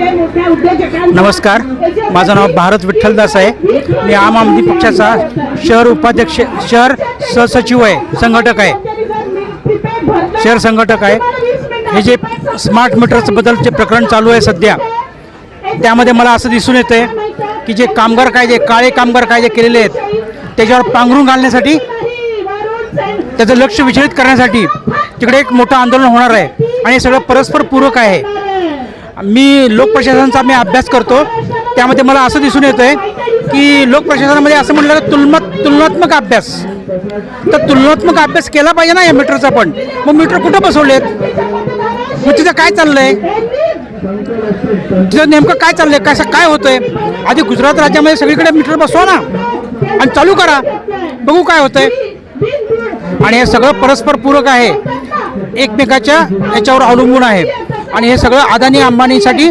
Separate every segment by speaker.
Speaker 1: नमस्कार. माझं नाव भारत विठ्ठलदास आहे. मी आम आदमी पक्षाचा शहर उपाध्यक्ष शहर सहसचिव आहे संघटक आहे. शहर संघटक आहे. हे जे स्मार्ट मीटर्सबद्दलचे प्रकरण चालू आहे सध्या त्यामध्ये मला असं दिसून येतं आहे की जे कामगार कायदे काळे कामगार कायदे केलेले आहेत त्याच्यावर पांघरून घालण्यासाठी त्याचं लक्ष विचलित करण्यासाठी तिकडे एक मोठं आंदोलन होणार आहे. आणि हे सगळं परस्पर पूरक आहे. मी लोकप्रशासनाचा मी अभ्यास करतो. त्यामध्ये मला असं दिसून येतं आहे की लोकप्रशासनामध्ये असं म्हटलं तर तुलमत तुलनात्मक अभ्यास. तर तुलनात्मक अभ्यास केला पाहिजे ना या मीटरचा पण. मग मीटर कुठं बसवलेत? मग तिथं काय चाललं आहे तिथं नेमकं काय चाललंय? कसं काय होतंय? आधी गुजरात राज्यामध्ये सगळीकडे मीटर बसवा ना. आणि चालू करा. बघू काय होतंय. आणि हे सगळं परस्पर पूरक आहे. एकमेकाच्या याच्यावर अवलंबून आहे. आणि हे सगळं अदानी अंबानीसाठी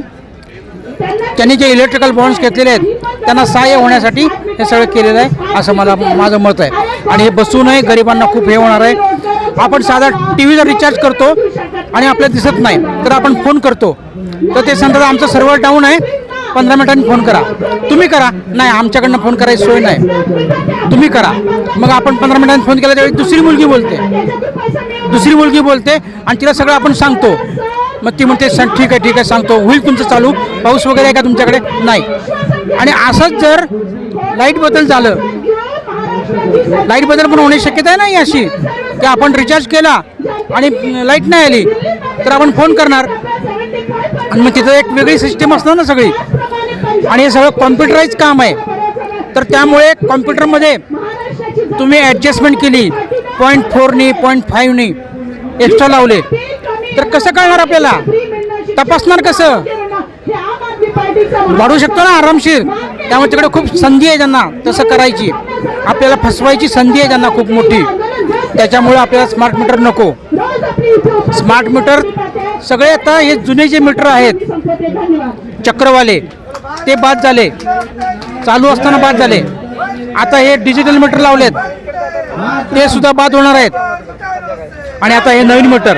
Speaker 1: त्यांनी जे इलेक्ट्रिकल बॉन्ड्स घेतलेले आहेत त्यांना सहाय्य होण्यासाठी हे सगळं केलेलं आहे असं मला माझं मत आहे. आणि हे बसूनही गरिबांना खूप हे होणार आहे. आपण साधा टी व्हीचा रिचार्ज करतो आणि आपल्याला दिसत नाही तर आपण फोन करतो. तर ते सांगतात आमचं सर्व्हर डाऊन आहे पंधरा मिनिटांनी फोन करा. तुम्ही करा. नाही आमच्याकडनं फोन करायची सोय नाही. तुम्ही करा. मग आपण पंधरा मिनिटांनी फोन केला त्यावेळी दुसरी मुलगी बोलते. दुसरी मुलगी बोलते आणि तिला सगळं आपण सांगतो. मग ती म्हणते "सर, ठीक आहे ठीक आहे सांगतो. होईल तुमचं चालू. पाऊस वगैरे आहे का तुमच्याकडे? नाही. आणि असंच जर लाइट बदल झालं लाइट बदल पण होण्याची शक्यता नाही अशी की आपण रिचार्ज केला आणि लाइट नाही आली तर आपण फोन करणार. आणि मग तिथं एक वेगळी सिस्टीम असणार ना सगळी. आणि हे सगळं कॉम्प्युटराईज काम आहे. तर त्यामुळे कॉम्प्युटरमध्ये तुम्ही ॲडजस्टमेंट केली. पॉईंट फोरनी पॉईंट फाईव्हनी एक्स्ट्रा लावले. तर कसं कळणार आपल्याला? तपासणार कसं? वाढू शकतो ना आरामशीर. त्यामुळे तिकडे खूप संधी आहे त्यांना तसं करायची. आपल्याला फसवायची संधी आहे त्यांना खूप मोठी. त्याच्यामुळे आपल्याला स्मार्ट मीटर नको. स्मार्ट मीटर सगळे आता हे जुने जे मीटर आहेत चक्रवाले ते बाद झाले. चालू असताना बाद झाले. आता हे डिजिटल मीटर लावलेत. ते सुद्धा बाद होणार आहेत. आणि आता हे नवीन मीटर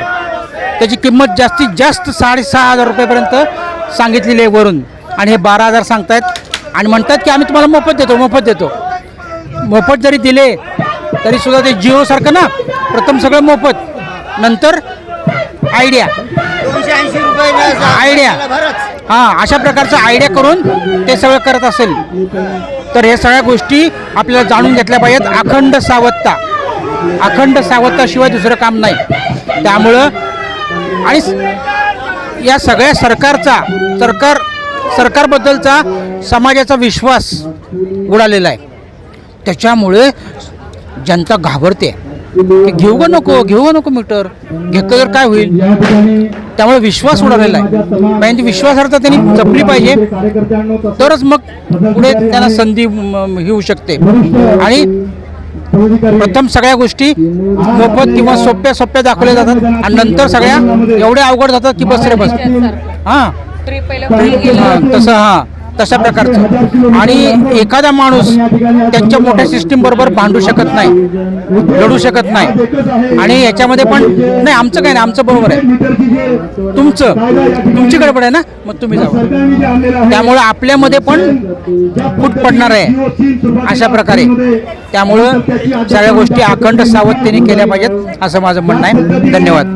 Speaker 1: त्याची किंमत जास्तीत जास्त साडेसहा हजार रुपयेपर्यंत सांगितलेली आहे वरून. आणि हे बारा हजार सांगतायत. आणि म्हणतात की आम्ही तुम्हाला मोफत देतो मोफत देतो. मोफत जरी दिले तरीसुद्धा ते जिओसारखं ना? प्रथम सगळं मोफत. नंतर आयडिया. आयडिया. हां अशा प्रकारचं आयडिया करून ते सगळं करत असेल. तर हे सगळ्या गोष्टी आपल्याला जाणून घेतल्या पाहिजेत. अखंड सावधता. अखंड सावधताशिवाय दुसरं काम नाही. त्यामुळं आणि या सगळ्या सरकारचा सरकार सरकारबद्दलचा समाजाचा विश्वास उडालेला आहे. त्याच्यामुळे जनता घाबरते. की घेऊ का नको घेऊ का नको मीटर? घेतलं तर काय होईल? त्यामुळे विश्वास उडालेला आहे. पण ती विश्वासार्हता त्यांनी जपली पाहिजे. तरच मग पुढे त्यांना संधी होऊ शकते. आणि प्रथम सगळ्या गोष्टी मोफत किंवा सोप्या सोप्या दाखवल्या जातात. आणि नंतर सगळ्या एवढ्या अवघड जातात की बस रे बस. हां. हां, तसं हां. तशा प्रकारचं. आणि एखादा माणूस त्यांच्या मोठ्या सिस्टीम बरोबर भांडू शकत नाही लढू शकत नाही. आणि याच्यामध्ये पण नाही आमचं काय नाही आमचं बरोबर आहे. तुमचं तुमची गडबड आहे ना? मग तुम्ही जाऊ त्यामुळं आपल्यामध्ये पण फूट पडणार आहे अशा प्रकारे. त्यामुळं सगळ्या गोष्टी अखंड सावधतेने केल्या पाहिजेत असं माझं म्हणणं आहे. धन्यवाद.